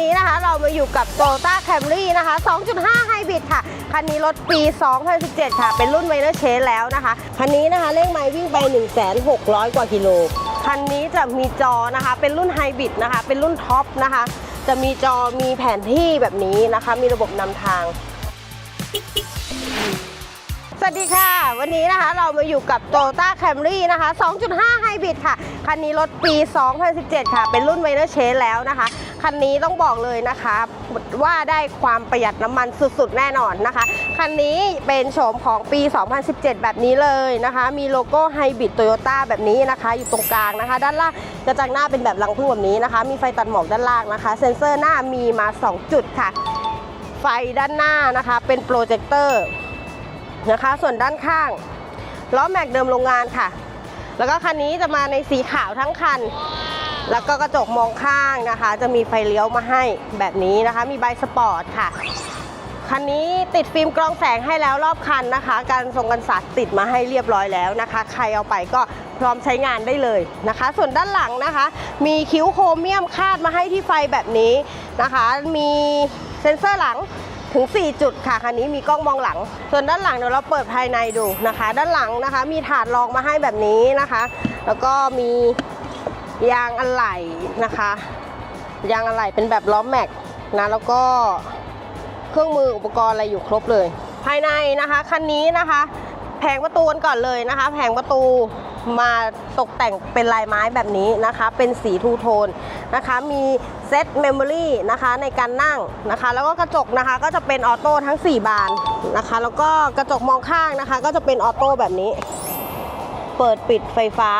นี้นะคะ เรามาอยู่กับ Toyota Camry นะคะ 2.5 Hybrid ค่ะ คันนี้รถปี 2017 ค่ะ เป็นรุ่น m i n o r Change แล้วนะคะ คันนี้นะคะเลขไม้วิ่งไป 1,600 กว่ากิโล คันนี้จะมีจอนะคะ เป็นรุ่นไฮบริดนะคะ เป็นรุ่นท็อปนะคะ จะมีจอมีแผนที่แบบนี้นะคะ มีระบบนำทางสวัสดีค่ะ วันนี้นะคะเรามาอยู่กับ Toyota Camry นะคะ 2.5 Hybrid ค่ะ คันนี้รถปี 2017 ค่ะ เป็นรุ่น m i n o r Change แล้วนะคะ คันนี้ต้องบอกเลยนะคะว่าได้ความประหยัดน้ำมันสุดๆ แน่นอนนะคะ คันนี้เป็นโฉมของปี 2017 แบบนี้เลยนะคะ มีโลโก้ไฮบริดโตโยต้าแบบนี้นะคะ อยู่ตรงกลางนะคะ ด้านล่างกระจังหน้าเป็นแบบรังผึ้งแบบนี้นะคะ มีไฟตัดหมอกด้านล่างนะคะ เซ็นเซอร์หน้ามีมา 2 จุดค่ะ ไฟด้านหน้านะคะ เป็นโปรเจคเตอร์นะคะ ส่วนด้านข้างล้อแม็กเดิมโรงงานค่ะ แล้วก็คันนี้จะมาในสีขาวทั้งคัน แล้วก็กระจกมองข้างนะคะ จะมีไฟเลี้ยวมาให้แบบนี้นะคะ มีใบสปอร์ตค่ะคันนี้ติดฟิล์มกรองแสงให้แล้วรอบคันนะคะ การทรงกันศาสตร์ติดมาให้เรียบร้อยแล้วนะคะ ใครเอาไปก็พร้อมใช้งานได้เลยนะคะ ส่วนด้านหลังนะคะ มีคิ้วโครเมียมคาดมาให้ที่ไฟแบบนี้นะคะ มีเซ็นเซอร์หลังถึง 4 จุดค่ะ คันนี้มีกล้องมองหลัง ส่วนด้านหลังเดี๋ยวเราเปิดภายในดูนะคะ ด้านหลังนะคะ มีถาดรองมาให้แบบนี้นะคะ แล้วก็มี ยางอะไหล่นะคะ ยางอะไหล่เป็นแบบล้อมแม็กนะแล้วก็เครื่องมืออุปกรณ์อะไรอยู่ครบเลย ภายในนะคะคันนี้นะคะ แผงประตูกันก่อนเลยนะคะ แผงประตูมาตกแต่งเป็นลายไม้แบบนี้นะคะ เป็นสีทูโทนนะคะ มีเซตเมมโมรีนะคะในการนั่งนะคะ แล้วก็กระจกนะคะก็จะเป็นออโต้ทั้ง 4 บานนะคะ แล้วก็กระจกมองข้างนะคะ ก็จะเป็นออโต้แบบนี้ เปิดปิดไฟฟ้า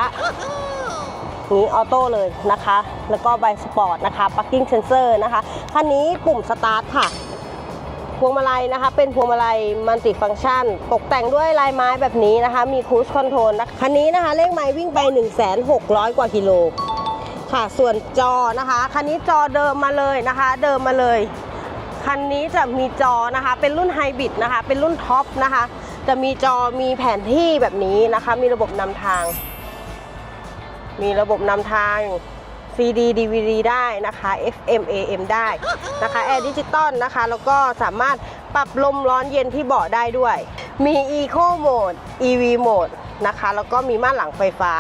นี้ออโต้เลยนะคะ แล้วก็ใบสปอร์ตนะคะ parking sensor นะคะคันนี้ปุ่มสตาร์ทค่ะพวงมาลัยนะคะ เป็นพวงมาลัยมัลติฟัง c t ชัน ตกแต่งด้วยลายไม้แบบนี้นะคะ มีคูชคอนโทรลนะคันนี้นะคะ เลขไม้วิ่งไป 1,600 กว่ากิโลค่ะ ส่วนจอนะคะ คันนี้จอเดิมมาเลยนะคะ เดิมมาเลย คันนี้จะมีจอนะคะ เป็นรุ่นไฮบริดนะคะ เป็นรุ่นท็อปนะคะ จะมีจอมีแผนที่แบบนี้นะคะ มีระบบนำทาง มีระบบนำทาง CD DVD ได้นะคะ FM AM ได้นะคะแอร์ดิจิตอลนะคะ แล้วก็สามารถปรับลมร้อนเย็นที่เบาะได้ด้วย มี Eco Mode EV Mode นะคะ แล้วก็มีม่านหลังไฟฟ้า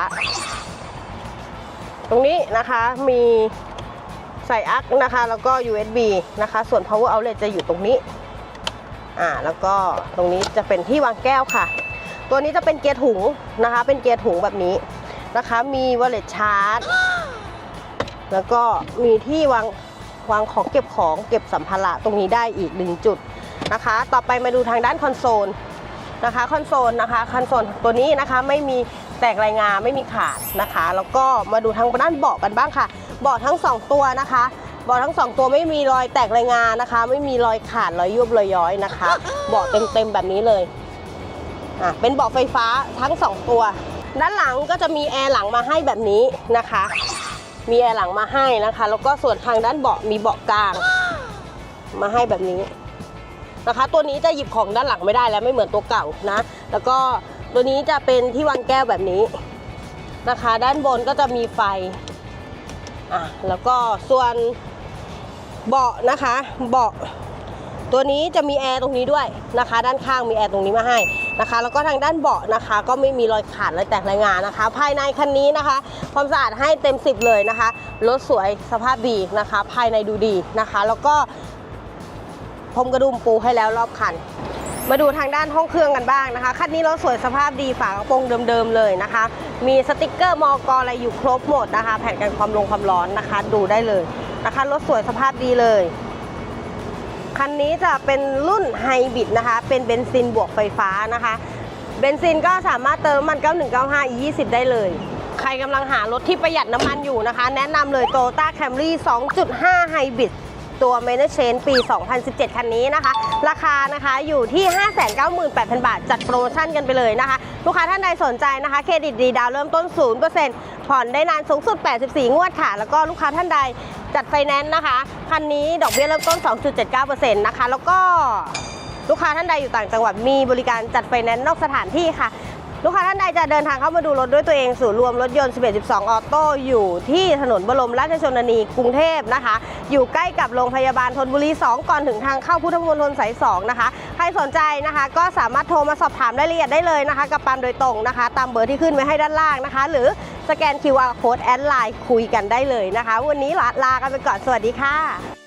ตรงนี้นะคะมีใส่อักนะคะ แล้วก็ USB นะคะ ส่วน power outlet จะอยู่ตรงนี้ อ่า แล้วก็ตรงนี้จะเป็นที่วางแก้วค่ะ ตัวนี้จะเป็นเกียร์ถุงนะคะ เป็นเกียร์ถุงแบบนี้ นะคะ มี wallet charge แล้วก็มีที่วางวางของเก็บของเก็บสัมภาระตรงนี้ได้อีกหนึ่งจุดนะคะ ต่อไปมาดูทางด้านคอนโซลนะคะคอนโซลนะคะคอนโซลตัวนี้นะคะไม่มีแตกรายงานไม่มีขาดนะคะ แล้วก็มาดูทางด้านเบาะกันบ้างค่ะเบาะทั้งสองตัวนะคะเบาะทั้งสองตัวไม่มีรอยแตกรายงานนะคะ ไม่มีรอยขาดรอยยุบรอยย้อยนะคะเบาะเต็มๆแบบนี้เลยอะเป็นเบาะไฟฟ้าทั้งสองตัว ด้านหลังก็จะมีแอร์หลังมาให้แบบนี้นะคะ มีแอร์หลังมาให้นะคะ แล้วก็ส่วนทางด้านเบาะมีเบาะกลาง มาให้แบบนี้นะคะ ตัวนี้จะหยิบของด้านหลังไม่ได้แล้วไม่เหมือนตัวเก่านะ แล้วก็ตัวนี้จะเป็นที่วางแก้วแบบนี้นะคะ ด้านบนก็จะมีไฟอะแล้วก็ส่วนเบาะนะคะเบาะตัวนี้จะมีแอร์ตรงนี้ด้วยนะคะ ด้านข้างมีแอร์ตรงนี้มาให้ นะคะ แล้วก็ทางด้านเบาะนะคะ ก็ไม่มีรอยขาดรอยแตกรายงานนะคะ ภายในคันนี้นะคะ ความสะอาดให้เต็ม 10 เลยนะคะรถสวยสภาพดีนะคะ ภายในดูดีนะคะ แล้วก็พรมกระดุมปูให้แล้วรอบคันมาดูทางด้านห้องเครื่องกันบ้างนะคะ คันนี้รถสวยสภาพดีฝากระโปรงเดิมๆเลยนะคะ มีสติกเกอร์มอกอะไรอยู่ครบหมดนะคะ แผ่นกันความลงความร้อนนะคะ ดูได้เลยนะคะ รถสวยสภาพดีเลย คันนี้จะเป็นรุ่นไฮบริดนะคะ เป็นเบนซินบวกไฟฟ้านะคะ เบนซินก็สามารถเติมมัน 9195 E20 ได้เลย ใครกำลังหารถที่ประหยัดน้ำมันอยู่นะคะ แนะนำเลย Toyota Camry 2.5 Hybrid ตัว m a n a g e Change ปี 2017 คันนี้นะคะ ราคานะคะอยู่ที่ 598,000 บาท จัดโปรโมชั่นกันไปเลยนะคะ ลูกค้าท่านใดสนใจนะคะเครดิตดีดาวเริ่มต้น 0%ผ่อนได้นานสูงสุด 84 งวดค่ะ แล้วก็ลูกค้าท่านใดจัดไฟแนนซ์นะคะ คันนี้ดอกเบี้ยเริ่มต้น 2.79%นะคะ แล้วก็ลูกค้าท่านใดอยู่ต่างจังหวัดมีบริการจัดไฟแนนซ์นอกสถานที่ค่ะ ลูกค้าท่านใดจะเดินทางเข้ามาดูรถด้วยตัวเองศูนรวมรถยนต์ 11 12 ออโต้อยู่ที่ถนนบรมราชชนนีกรุงเทพนะคะ อยู่ใกล้กับโรงพยาบาลธนบุรี 2 ก่อนถึงทางเข้าพุทธมณฑลสาย 2 นะคะ ใครสนใจนะคะ ก็สามารถโทรมาสอบถามรายละเอียดได้เลยนะคะ กับปามโดยตรงนะคะ ตามเบอร์ที่ขึ้นไว้ให้ด้านล่างนะคะ หรือสแกน QR code แอดไลน์คุยกันได้เลยนะคะ วันนี้ลาลากันไปก่อนสวัสดีค่ะ